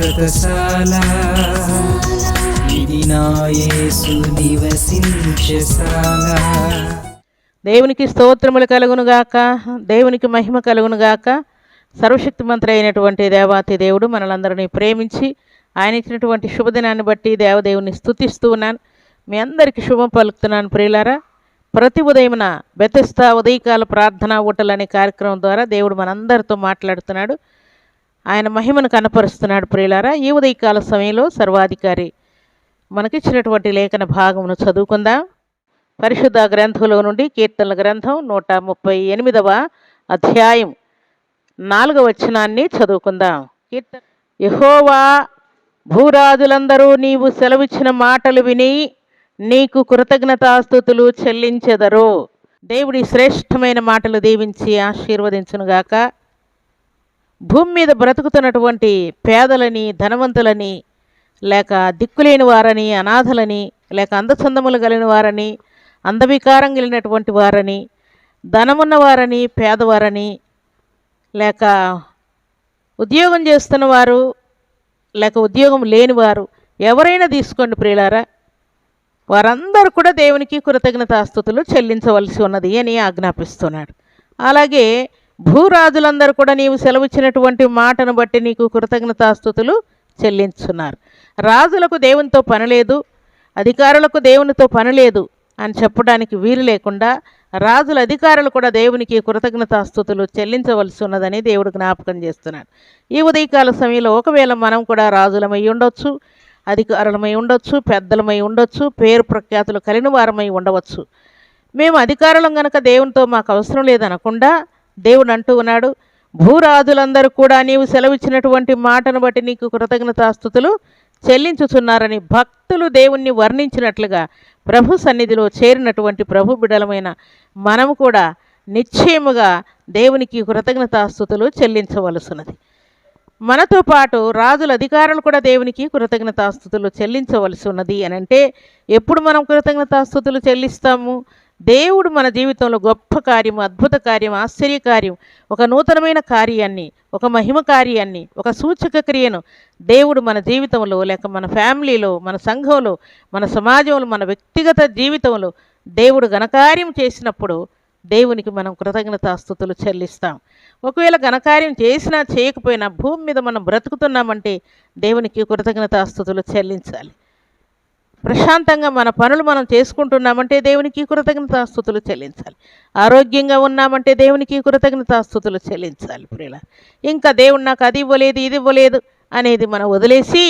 శాశ్వతశాల ఇది నా యేసు నివసించశాల దేవునికి స్తోత్రములు కలుగునుగాక దేవునికి మహిమ కలుగునుగాక సర్వశక్తిమంతుడు అయినటువంటి దేవాతి దేవుడు మనలందరినీ ప్రేమించి ఆయన ఇచ్చినటువంటి శుభదినాన్ని బట్టి దేవదేవుని స్థుతిస్తూ ఉన్నాను. మీ అందరికీ శుభం పలుకుతున్నాను ప్రియులారా. ప్రతి ఉదయమున బెతెస్తా ఉదయకాల ప్రార్థనా ఊటలు అనే కార్యక్రమం ద్వారా దేవుడు మనందరితో మాట్లాడుతున్నాడు. ఆయన మహిమను కనపరుస్తున్నాడు ప్రియులారా. ఈ ఉదయకాల సమయంలో సర్వాధికారి మనకిచ్చినటువంటి లేఖన భాగమును చదువుకుందాం. పరిశుద్ధ గ్రంథంలో నుండి కీర్తనల గ్రంథం నూట ముప్పై ఎనిమిదవ అధ్యాయం నాలుగవ వచనాన్ని చదువుకుందాం. కీర్తన యహోవా భూరాజులందరూ నీవు సెలవిచ్చిన మాటలు విని నీకు కృతజ్ఞతాస్థుతులు చెల్లించెదరు. దేవుడి శ్రేష్టమైన మాటలు దీవించి ఆశీర్వదించునుగాక. భూమి మీద బ్రతుకుతున్నటువంటి పేదలని ధనవంతులని లేక దిక్కులేని వారని అనాథలని లేక అందచందములు కలిగిన వారని అందవికారం కలిగినటువంటి వారని ధనమున్నవారని పేదవారని లేక ఉద్యోగం చేస్తున్న వారు లేక ఉద్యోగం లేనివారు ఎవరైనా తీసుకోండి ప్రియులారా. వారందరూ కూడా దేవునికి కృతజ్ఞతాస్థుతులు చెల్లించవలసి ఉన్నది అని ఆజ్ఞాపిస్తున్నాడు. అలాగే భూరాజులందరూ కూడా నీవు సెలవిచ్చినటువంటి మాటను బట్టి నీకు కృతజ్ఞతాస్థుతులు చెల్లించున్నారు రాజులకు దేవునితో పని లేదు అధికారులకు దేవునితో పని లేదు అని చెప్పడానికి వీలు లేకుండా రాజుల అధికారులు కూడా దేవునికి కృతజ్ఞతాస్థుతులు చెల్లించవలసి ఉన్నదని దేవుడు జ్ఞాపకం చేస్తున్నాడు ఈ ఉదయకాల సమయంలో ఒకవేళ మనం కూడా రాజులమై ఉండొచ్చు అధికారులమై ఉండొచ్చు పెద్దలమై ఉండొచ్చు పేరు ప్రఖ్యాతులు కలిగిన వారమై ఉండవచ్చు. మేము అధికారులం గనక దేవునితో మాకు అవసరం లేదనకుండా దేవుడు అంటూ ఉన్నాడు భూరాజులందరూ కూడా నీవు సెలవిచ్చినటువంటి మాటను బట్టి నీకు కృతజ్ఞతాస్థుతులు చెల్లించుచున్నారని భక్తులు దేవుణ్ణి వర్ణించినట్లుగా ప్రభు సన్నిధిలో చేరినటువంటి ప్రభు బిడలమైన మనము కూడా నిశ్చయముగా దేవునికి కృతజ్ఞతాస్థుతులు చెల్లించవలసినది. మనతో పాటు రాజుల అధికారులు కూడా దేవునికి కృతజ్ఞతాస్థుతులు చెల్లించవలసి ఉన్నది అని అంటే ఎప్పుడు మనం కృతజ్ఞతాస్థుతులు చెల్లిస్తాము? దేవుడు మన జీవితంలో గొప్ప కార్యం అద్భుత కార్యం ఆశ్చర్యకార్యం ఒక నూతనమైన కార్యాన్ని ఒక మహిమ కార్యాన్ని ఒక సూచక క్రియను దేవుడు మన జీవితంలో లేక మన ఫ్యామిలీలో మన సంఘంలో మన సమాజంలో మన వ్యక్తిగత జీవితంలో దేవుడు ఘనకార్యం చేసినప్పుడు దేవునికి మనం కృతజ్ఞతాస్థుతులు చెల్లిస్తాం. ఒకవేళ ఘనకార్యం చేసినా చేయకపోయినా భూమి మీద మనం బ్రతుకుతున్నామంటే దేవునికి కృతజ్ఞతాస్థుతులు చెల్లించాలి. ప్రశాంతంగా మన పనులు మనం చేసుకుంటున్నామంటే దేవునికి కృతజ్ఞతాస్థుతులు చెల్లించాలి. ఆరోగ్యంగా ఉన్నామంటే దేవునికి కృతజ్ఞతాస్థుతులు చెల్లించాలి ప్రియుల. ఇంకా దేవుడు నాకు అది ఇవ్వలేదు ఇది ఇవ్వలేదు అనేది మనం వదిలేసి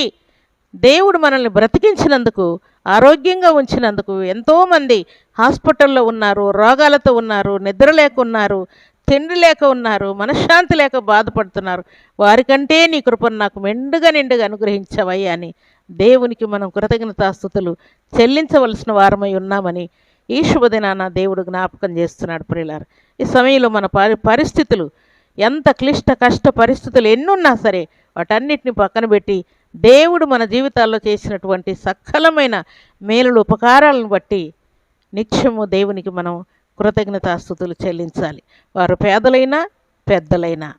దేవుడు మనల్ని బ్రతికించినందుకు ఆరోగ్యంగా ఉంచినందుకు ఎంతోమంది హాస్పిటల్లో ఉన్నారు రోగాలతో ఉన్నారు నిద్ర లేక ఉన్నారు తిండి లేక ఉన్నారు మనశ్శాంతి లేక బాధపడుతున్నారు. వారికంటే నీ కృపను నాకు మెండుగా నిండుగా అనుగ్రహించవయ్యా అని దేవునికి మనం కృతజ్ఞతాస్థుతులు చెల్లించవలసిన వారమై ఉన్నామని ఈ శుభదినాన దేవుడు జ్ఞాపకం చేస్తున్నాడు ప్రియులారు. ఈ సమయంలో మన పరి పరిస్థితులు ఎంత క్లిష్ట కష్ట పరిస్థితులు ఎన్నున్నా సరే వాటన్నిటిని పక్కన పెట్టి దేవుడు మన జీవితాల్లో చేసినటువంటి సకలమైన మేలులు ఉపకారాలను బట్టి నిత్యము దేవునికి మనం కృతజ్ఞతాస్థుతులు చెల్లించాలి. వారు పేదలైనా పెద్దలైనా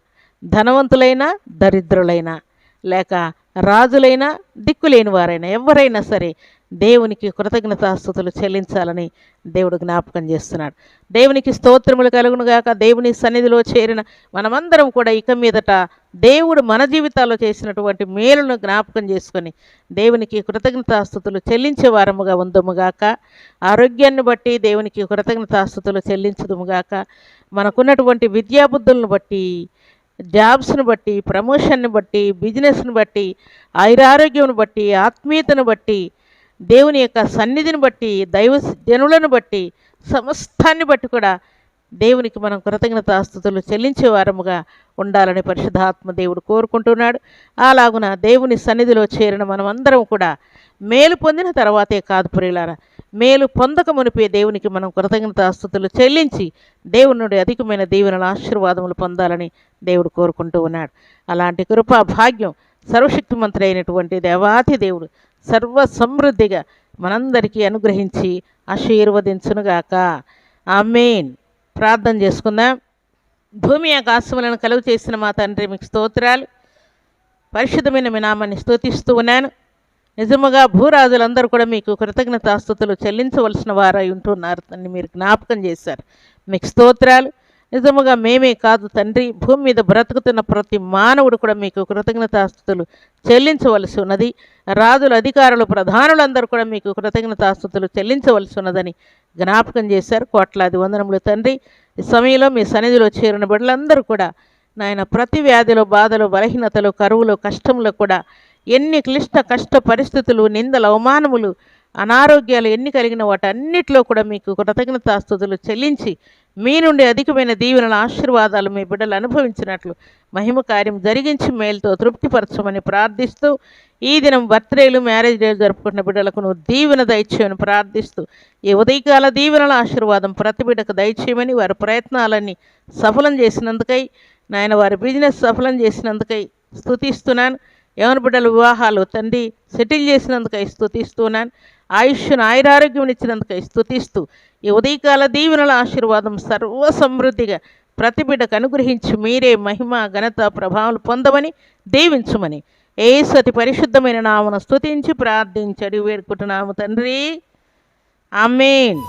ధనవంతులైనా దరిద్రులైనా లేక రాజులైనా దిక్కులేని వారైనా ఎవరైనా సరే దేవునికి కృతజ్ఞతాస్థుతులు చెల్లించాలని దేవుడు జ్ఞాపకం చేస్తున్నాడు. దేవునికి స్తోత్రములు కలుగునుగాక దేవుని సన్నిధిలో చేరిన మనమందరం కూడా ఇక మీదట దేవుడు మన జీవితాల్లో చేసినటువంటి మేలును జ్ఞాపకం చేసుకొని దేవునికి కృతజ్ఞతాస్థుతులు చెల్లించే వారముగా ఉందముగాక ఆరోగ్యాన్ని బట్టి దేవునికి కృతజ్ఞతాస్థుతులు చెల్లించదుముగాక మనకున్నటువంటి విద్యాబుద్ధులను బట్టి జాబ్స్ని బట్టి ప్రమోషన్ని బట్టి బిజినెస్ని బట్టి ఐరారోగ్యంను బట్టి ఆత్మీయతను బట్టి దేవుని యొక్క సన్నిధిని బట్టి దైవ జనులను బట్టి సమస్తాన్ని బట్టి కూడా దేవునికి మనం కృతజ్ఞతాస్థుతులు చెల్లించే వారముగా ఉండాలని పరిశుద్ధాత్మ దేవుడు కోరుకుంటున్నాడు. అలాగున దేవుని సన్నిధిలో చేరిన మనమందరం కూడా మేలు పొందిన తర్వాతే కాదు ప్రియులారా. మేలు పొందక మునిపే దేవునికి మనం కృతజ్ఞతాస్థుతులు చెల్లించి దేవుని నుండి అధికమైన దీవెనల ఆశీర్వాదములు పొందాలని దేవుడు కోరుకుంటూ ఉన్నాడు. అలాంటి కృపా భాగ్యం సర్వశక్తిమంతుడు అయినటువంటి దేవాతి దేవుడు సర్వ సమృద్ధిగా మనందరికీ అనుగ్రహించి ఆశీర్వదించునుగాక. ఆమెన్. ప్రార్థన చేసుకుందాం. భూమి ఆకాశములను కలుగు చేసిన మా తండ్రి మీకు స్తోత్రాలు. పరిశుద్ధమైన మీ నామాన్ని స్తోతిస్తూ ఉన్నాను. నిజముగా భూరాజులందరూ కూడా మీకు కృతజ్ఞతాస్థుతులు చెల్లించవలసిన వారై ఉంటున్నారు అని మీరు జ్ఞాపకం చేశారు. మీకు స్తోత్రాలు. నిజముగా మేమే కాదు తండ్రి. భూమి మీద బ్రతుకుతున్న ప్రతి మానవుడు కూడా మీకు కృతజ్ఞతాస్థుతులు చెల్లించవలసి ఉన్నది. రాజుల అధికారులు ప్రధానులందరూ కూడా మీకు కృతజ్ఞతాస్థుతులు చెల్లించవలసి ఉన్నదని జ్ఞాపకం చేశారు కోట్లాది వందనములు తండ్రి. ఈ సమయంలో మీ సన్నిధిలో చేరిన బిడ్డలందరూ కూడా నాయన ప్రతి వ్యాధిలో బాధలు బలహీనతలు కరువులు కష్టములు కూడా ఎన్ని క్లిష్ట కష్ట పరిస్థితులు నిందలు అవమానములు అనారోగ్యాలు ఎన్ని కలిగిన వాటన్నిటిలో కూడా మీకు కృతజ్ఞతాస్తుతులు చెల్లించి మీ నుండి అధికమైన దీవెనల ఆశీర్వాదాలు మీ బిడ్డలు అనుభవించినట్లు మహిమ కార్యం జరిగించి మేలుతో తృప్తిపరచమని ప్రార్థిస్తూ ఈ దినం బర్త్డేలు మ్యారేజ్ డేలు జరుపుకుంటున్న బిడ్డలకు నువ్వు దీవెన దయచేయమని ప్రార్థిస్తూ ఈ ఉదయకాల దీవెనల ఆశీర్వాదం ప్రతి బిడ్డకు దయచేయమని వారి ప్రయత్నాలన్నీ సఫలం చేసినందుకై నాయన వారి బిజినెస్ సఫలం చేసినందుకై స్థుతిస్తున్నాను యవన బిడ్డల వివాహాలు తండ్రి సెటిల్ చేసినందుకై స్థుతిస్తున్నాను ఆయుష్ను ఆయురారోగ్యం ఇచ్చినందుకై స్థుతిస్తూ ఈ ఉదయకాల దీవెనల ఆశీర్వాదం సర్వ సమృద్ధిగా ప్రతి బిడ్డకు అనుగ్రహించి మీరే మహిమ ఘనత ప్రభావాలు పొందమని దీవించమని. ఏ సతి పరిశుద్ధమైన నామను స్థుతించి ప్రార్థించడి వేడుకుంటున్నాము తండ్రి. ఆమెన్.